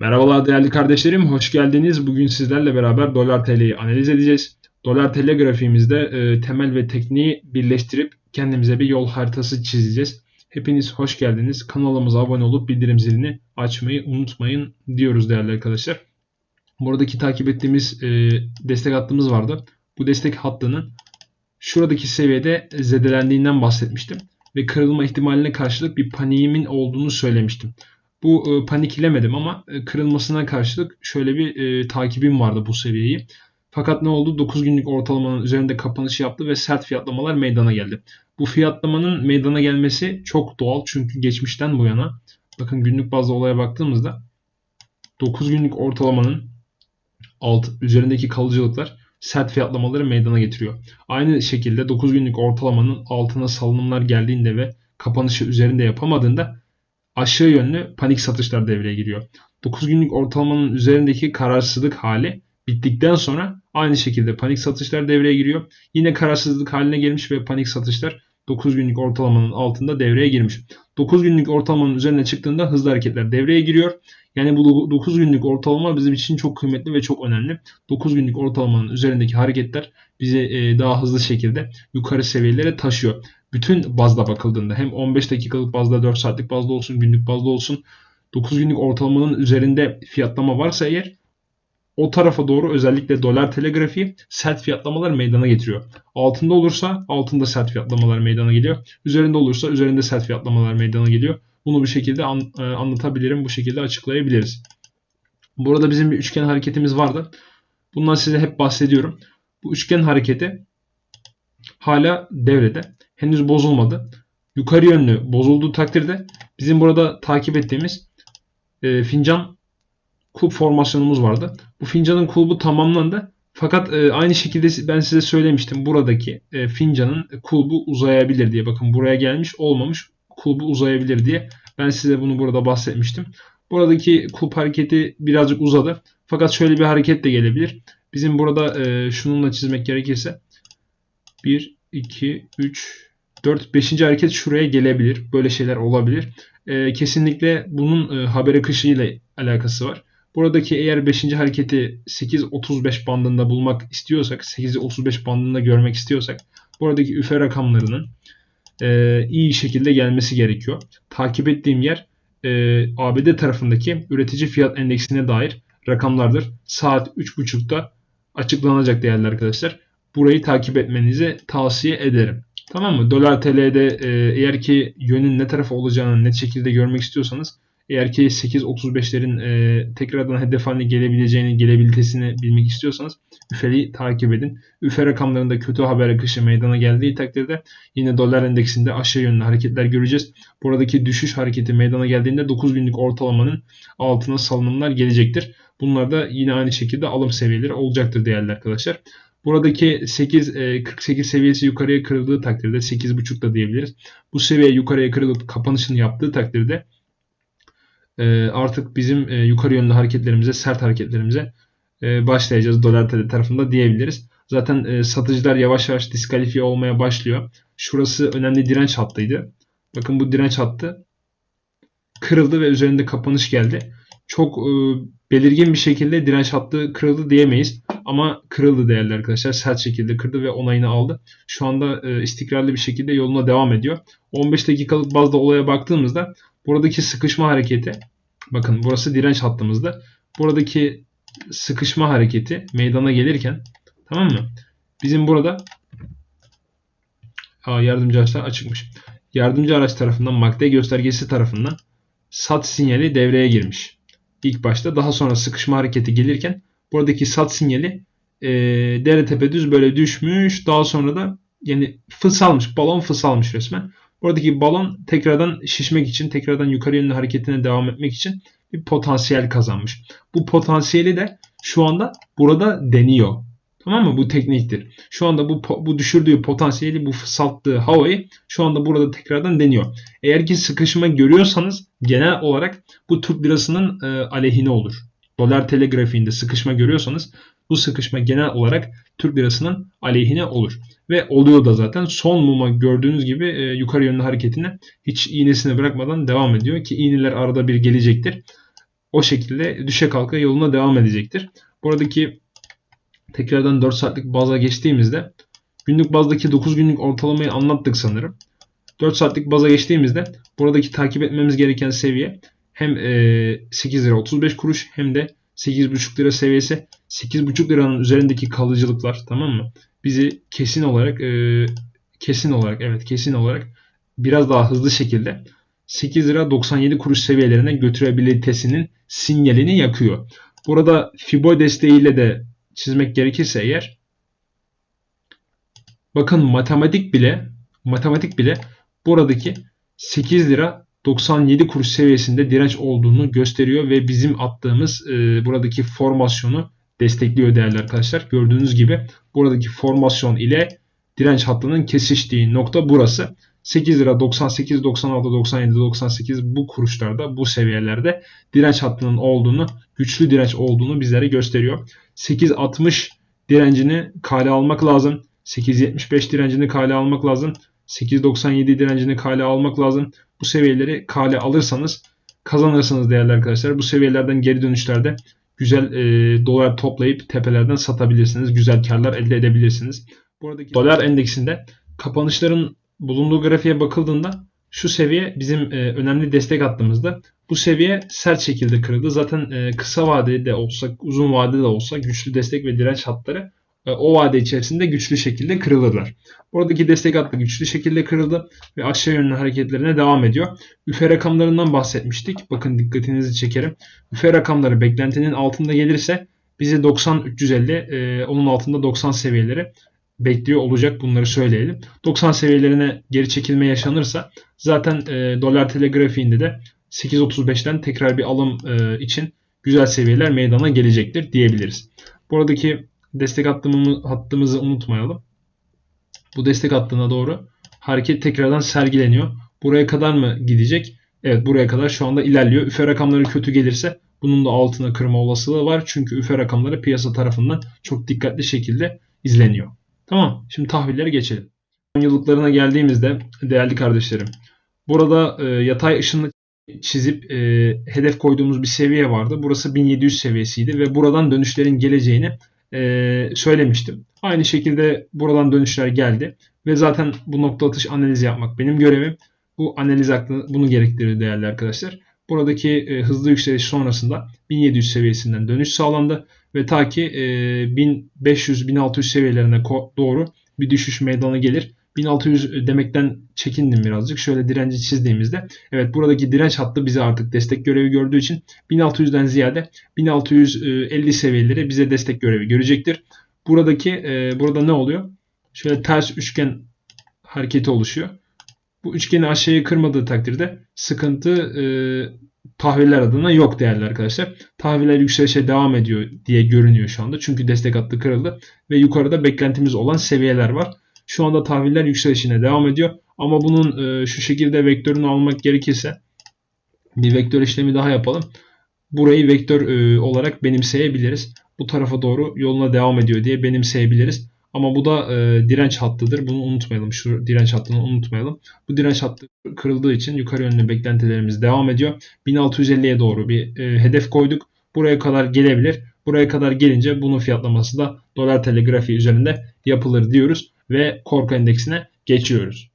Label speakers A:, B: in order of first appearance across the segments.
A: Merhabalar değerli kardeşlerim, hoş geldiniz. Bugün sizlerle beraber dolar TL'yi analiz edeceğiz. Dolar TL grafiğimizde e, temel ve tekniği birleştirip kendimize bir yol haritası çizeceğiz. Hepiniz hoş geldiniz. Kanalımıza abone olup bildirim zilini açmayı unutmayın diyoruz değerli arkadaşlar. Buradaki takip ettiğimiz e, destek hattımız vardı. Bu destek hattının şuradaki seviyede zedelendiğinden bahsetmiştim. Ve kırılma ihtimaline karşılık bir paniğimin olduğunu söylemiştim. Bu e, paniklemedim ama e, kırılmasına karşılık şöyle bir e, takibim vardı bu seviyeyi. Fakat ne oldu? 9 günlük ortalamanın üzerinde kapanış yaptı ve sert fiyatlamalar meydana geldi. Bu fiyatlamanın meydana gelmesi çok doğal çünkü geçmişten bu yana bakın günlük bazda olaya baktığımızda 9 günlük ortalamanın alt üzerindeki kalıcılıklar sert fiyatlamaları meydana getiriyor. Aynı şekilde 9 günlük ortalamanın altına salınımlar geldiğinde ve kapanışı üzerinde yapamadığında aşağı yönlü panik satışlar devreye giriyor. 9 günlük ortalamanın üzerindeki kararsızlık hali bittikten sonra aynı şekilde panik satışlar devreye giriyor. Yine kararsızlık haline gelmiş ve panik satışlar 9 günlük ortalamanın altında devreye girmiş. 9 günlük ortalamanın üzerine çıktığında hızlı hareketler devreye giriyor. Yani bu 9 günlük ortalama bizim için çok kıymetli ve çok önemli. 9 günlük ortalamanın üzerindeki hareketler bizi e, daha hızlı şekilde yukarı seviyelere taşıyor. Bütün bazda bakıldığında hem 15 dakikalık bazda 4 saatlik bazda olsun günlük bazda olsun 9 günlük ortalamanın üzerinde fiyatlama varsa eğer o tarafa doğru özellikle dolar telegrafiği sert fiyatlamalar meydana getiriyor. Altında olursa altında sert fiyatlamalar meydana geliyor. Üzerinde olursa üzerinde sert fiyatlamalar meydana geliyor. Bunu bir şekilde an, e, anlatabilirim. Bu şekilde açıklayabiliriz. Burada bizim bir üçgen hareketimiz vardı. Bundan size hep bahsediyorum. Bu üçgen hareketi hala devrede. Henüz bozulmadı. Yukarı yönlü bozulduğu takdirde bizim burada takip ettiğimiz e, fincan kulp formasyonumuz vardı. Bu fincanın kulbu tamamlandı. Fakat e, aynı şekilde ben size söylemiştim buradaki e, fincanın kulbu uzayabilir diye. Bakın buraya gelmiş olmamış kulbu uzayabilir diye. Ben size bunu burada bahsetmiştim. Buradaki kulp hareketi birazcık uzadı. Fakat şöyle bir hareket de gelebilir. Bizim burada e, şununla çizmek gerekirse 1, 2, 3, 4, 5. hareket şuraya gelebilir. Böyle şeyler olabilir. E, kesinlikle bunun e, haber akışı ile alakası var. Buradaki eğer 5. hareketi 8.35 bandında bulmak istiyorsak, 8.35 bandında görmek istiyorsak buradaki üfe rakamlarının e, iyi şekilde gelmesi gerekiyor. Takip ettiğim yer e, ABD tarafındaki üretici fiyat endeksine dair rakamlardır. Saat 3.30'da açıklanacak değerli arkadaşlar. Burayı takip etmenizi tavsiye ederim. Tamam mı? Dolar TL'de e, eğer ki yönün ne tarafa olacağını net şekilde görmek istiyorsanız eğer ki 8.35'lerin e, tekrardan hedef haline gelebileceğini, gelebilitesini bilmek istiyorsanız üfeli takip edin. Üfe rakamlarında kötü haber akışı meydana geldiği takdirde yine dolar endeksinde aşağı yönlü hareketler göreceğiz. Buradaki düşüş hareketi meydana geldiğinde 9 günlük ortalamanın altına salınımlar gelecektir. Bunlar da yine aynı şekilde alım seviyeleri olacaktır değerli arkadaşlar. Buradaki 8 48 e, seviyesi yukarıya kırıldığı takdirde 8.5 da diyebiliriz. Bu seviye yukarıya kırılıp kapanışını yaptığı takdirde e, artık bizim e, yukarı yönlü hareketlerimize, sert hareketlerimize başlayacağız dolar tarafında diyebiliriz. Zaten satıcılar yavaş yavaş diskalifiye olmaya başlıyor. Şurası önemli direnç hattıydı. Bakın bu direnç hattı kırıldı ve üzerinde kapanış geldi. Çok belirgin bir şekilde direnç hattı kırıldı diyemeyiz. Ama kırıldı değerli arkadaşlar. Sert şekilde kırdı ve onayını aldı. Şu anda e, istikrarlı bir şekilde yoluna devam ediyor. 15 dakikalık bazda olaya baktığımızda buradaki sıkışma hareketi bakın burası direnç hattımızda. Buradaki sıkışma hareketi meydana gelirken tamam mı? Bizim burada Aa, yardımcı araçlar açıkmış. Yardımcı araç tarafından MACD göstergesi tarafından sat sinyali devreye girmiş. İlk başta daha sonra sıkışma hareketi gelirken buradaki sat sinyali e, dere tepe düz böyle düşmüş. Daha sonra da yani fısalmış. Balon fısalmış resmen. Buradaki balon tekrardan şişmek için, tekrardan yukarı yönlü hareketine devam etmek için bir potansiyel kazanmış. Bu potansiyeli de şu anda burada deniyor. Tamam mı? Bu tekniktir. Şu anda bu bu düşürdüğü potansiyeli, bu fısalttığı havayı şu anda burada tekrardan deniyor. Eğer ki sıkışma görüyorsanız genel olarak bu Türk lirasının e, aleyhine olur dolar telegrafiğinde sıkışma görüyorsanız bu sıkışma genel olarak Türk lirasının aleyhine olur. Ve oluyor da zaten son muma gördüğünüz gibi e, yukarı yönlü hareketine hiç iğnesini bırakmadan devam ediyor ki iğneler arada bir gelecektir. o şekilde düşe kalka yoluna devam edecektir. Buradaki tekrardan 4 saatlik baza geçtiğimizde günlük bazdaki 9 günlük ortalamayı anlattık sanırım. 4 saatlik baza geçtiğimizde buradaki takip etmemiz gereken seviye hem 8 lira 35 kuruş hem de 8,5 lira seviyesi 8,5 liranın üzerindeki kalıcılıklar tamam mı? Bizi kesin olarak kesin olarak evet kesin olarak biraz daha hızlı şekilde 8 lira 97 kuruş seviyelerine götürebilitesinin sinyalini yakıyor. Burada Fibo desteğiyle de çizmek gerekirse eğer bakın matematik bile matematik bile buradaki 8 lira 97 kuruş seviyesinde direnç olduğunu gösteriyor ve bizim attığımız e, buradaki formasyonu destekliyor değerli arkadaşlar. Gördüğünüz gibi buradaki formasyon ile direnç hattının kesiştiği nokta burası. 8 lira 98, 96, 97, 98 bu kuruşlarda bu seviyelerde direnç hattının olduğunu güçlü direnç olduğunu bizlere gösteriyor. 8.60 direncini kale almak lazım. 8.75 direncini kale almak lazım. 8.97 direncini kale almak lazım. Bu seviyeleri kale alırsanız kazanırsınız değerli arkadaşlar. Bu seviyelerden geri dönüşlerde güzel e, dolar toplayıp tepelerden satabilirsiniz. Güzel karlar elde edebilirsiniz. Buradaki dolar endeksinde kapanışların bulunduğu grafiğe bakıldığında şu seviye bizim e, önemli destek hattımızda. Bu seviye sert şekilde kırıldı. Zaten e, kısa vadede olsa, uzun vadede olsa güçlü destek ve direnç hatları o vade içerisinde güçlü şekilde kırılırlar. Buradaki destek hattı güçlü şekilde kırıldı ve aşağı yönlü hareketlerine devam ediyor. Üfe rakamlarından bahsetmiştik. Bakın dikkatinizi çekerim. Üfe rakamları beklentinin altında gelirse bize 90-350 e, onun altında 90 seviyeleri bekliyor olacak bunları söyleyelim. 90 seviyelerine geri çekilme yaşanırsa zaten e, dolar telegrafiğinde de 8.35'ten tekrar bir alım e, için güzel seviyeler meydana gelecektir diyebiliriz. Buradaki destek hattımı, hattımızı unutmayalım. Bu destek hattına doğru hareket tekrardan sergileniyor. Buraya kadar mı gidecek? Evet buraya kadar şu anda ilerliyor. Üfe rakamları kötü gelirse bunun da altına kırma olasılığı var. Çünkü üfe rakamları piyasa tarafından çok dikkatli şekilde izleniyor. Tamam. Şimdi tahvillere geçelim. Yıllıklarına geldiğimizde değerli kardeşlerim. Burada e, yatay ışınlı çizip e, hedef koyduğumuz bir seviye vardı. Burası 1700 seviyesiydi ve buradan dönüşlerin geleceğini e, söylemiştim. Aynı şekilde buradan dönüşler geldi ve zaten bu nokta atış analizi yapmak benim görevim. Bu analiz aklı bunu gerektirir değerli arkadaşlar. Buradaki e, hızlı yükseliş sonrasında 1700 seviyesinden dönüş sağlandı ve ta ki e, 1500-1600 seviyelerine doğru bir düşüş meydana gelir. 1600 demekten çekindim birazcık. Şöyle direnci çizdiğimizde evet buradaki direnç hattı bize artık destek görevi gördüğü için 1600'den ziyade 1650 seviyeleri bize destek görevi görecektir. Buradaki e, burada ne oluyor? Şöyle ters üçgen hareketi oluşuyor. Bu üçgeni aşağıya kırmadığı takdirde sıkıntı e, tahviller adına yok değerli arkadaşlar. Tahviller yükselişe devam ediyor diye görünüyor şu anda. Çünkü destek hattı kırıldı ve yukarıda beklentimiz olan seviyeler var. Şu anda tahviller yükselişine devam ediyor. Ama bunun e, şu şekilde vektörünü almak gerekirse bir vektör işlemi daha yapalım. Burayı vektör e, olarak benimseyebiliriz. Bu tarafa doğru yoluna devam ediyor diye benimseyebiliriz. Ama bu da e, direnç hattıdır. Bunu unutmayalım. Şu direnç hattını unutmayalım. Bu direnç hattı kırıldığı için yukarı yönlü beklentilerimiz devam ediyor. 1650'ye doğru bir e, hedef koyduk. Buraya kadar gelebilir. Buraya kadar gelince bunun fiyatlaması da dolar tl grafiği üzerinde yapılır diyoruz ve korku endeksine geçiyoruz.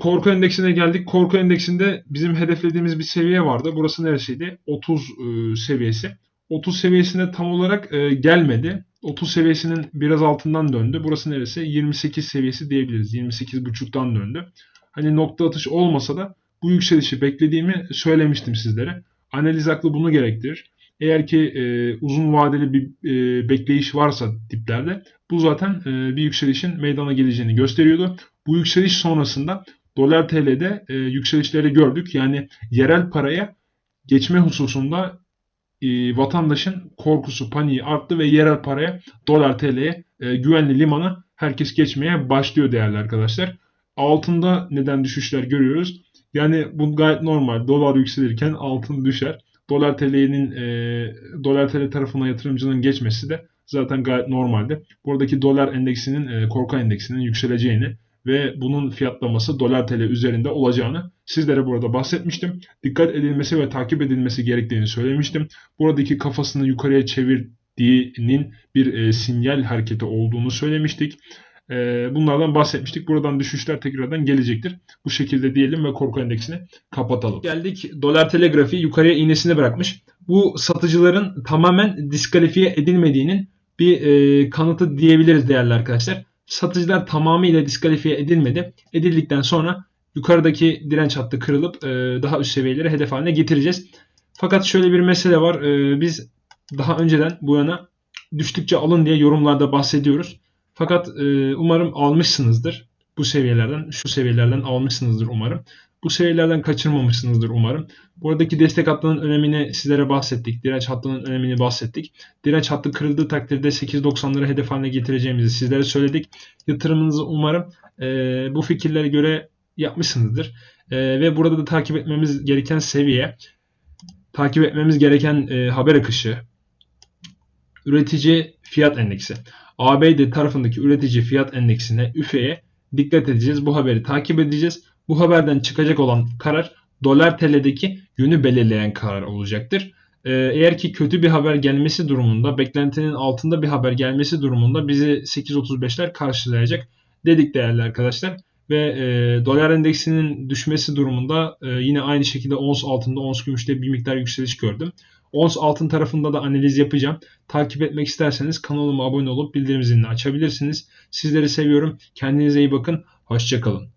A: Korku endeksine geldik. Korku endeksinde bizim hedeflediğimiz bir seviye vardı. Burası neresiydi? 30 e, seviyesi. 30 seviyesine tam olarak e, gelmedi. 30 seviyesinin biraz altından döndü. Burası neresi? 28 seviyesi diyebiliriz. 28.5'tan döndü. Hani nokta atış olmasa da bu yükselişi beklediğimi söylemiştim sizlere. Analiz aklı bunu gerektirir. Eğer ki e, uzun vadeli bir e, bekleyiş varsa diplerde bu zaten e, bir yükselişin meydana geleceğini gösteriyordu. Bu yükseliş sonrasında dolar TL'de e, yükselişleri gördük. Yani yerel paraya geçme hususunda e, vatandaşın korkusu, paniği arttı ve yerel paraya, dolar TL'ye e, güvenli limana herkes geçmeye başlıyor değerli arkadaşlar. Altında neden düşüşler görüyoruz? Yani bu gayet normal. Dolar yükselirken altın düşer. Dolar TL'nin e, dolar TL tarafına yatırımcının geçmesi de zaten gayet normaldi. Buradaki dolar endeksinin, e, korku endeksinin yükseleceğini ve bunun fiyatlaması dolar TL üzerinde olacağını sizlere burada bahsetmiştim. Dikkat edilmesi ve takip edilmesi gerektiğini söylemiştim. Buradaki kafasını yukarıya çevirdiğinin bir e, sinyal hareketi olduğunu söylemiştik. E, bunlardan bahsetmiştik. Buradan düşüşler tekrardan gelecektir. Bu şekilde diyelim ve korku endeksini kapatalım. Geldik dolar TL grafiği yukarıya iğnesini bırakmış. Bu satıcıların tamamen diskalifiye edilmediğinin bir e, kanıtı diyebiliriz değerli arkadaşlar. Satıcılar tamamıyla diskalifiye edilmedi. Edildikten sonra yukarıdaki direnç hattı kırılıp e, daha üst seviyelere hedef haline getireceğiz. Fakat şöyle bir mesele var. E, biz daha önceden bu yana düştükçe alın diye yorumlarda bahsediyoruz. Fakat e, umarım almışsınızdır. Bu seviyelerden, şu seviyelerden almışsınızdır umarım. Bu seviyelerden kaçırmamışsınızdır umarım. Buradaki destek hattının önemini sizlere bahsettik. Direnç hattının önemini bahsettik. Direnç hattı kırıldığı takdirde 8.90'ları hedef haline getireceğimizi sizlere söyledik. Yatırımınızı umarım e, bu fikirlere göre yapmışsınızdır. E, ve burada da takip etmemiz gereken seviye, takip etmemiz gereken e, haber akışı, üretici fiyat endeksi. ABD tarafındaki üretici fiyat endeksine, üfeye dikkat edeceğiz. Bu haberi takip edeceğiz. Bu haberden çıkacak olan karar dolar TL'deki yönü belirleyen karar olacaktır. Ee, eğer ki kötü bir haber gelmesi durumunda, beklentinin altında bir haber gelmesi durumunda bizi 8.35'ler karşılayacak dedik değerli arkadaşlar. Ve e, dolar endeksinin düşmesi durumunda e, yine aynı şekilde ons altında, ons gümüşte bir miktar yükseliş gördüm. Ons altın tarafında da analiz yapacağım. Takip etmek isterseniz kanalıma abone olup bildirim zilini açabilirsiniz. Sizleri seviyorum. Kendinize iyi bakın. Hoşçakalın.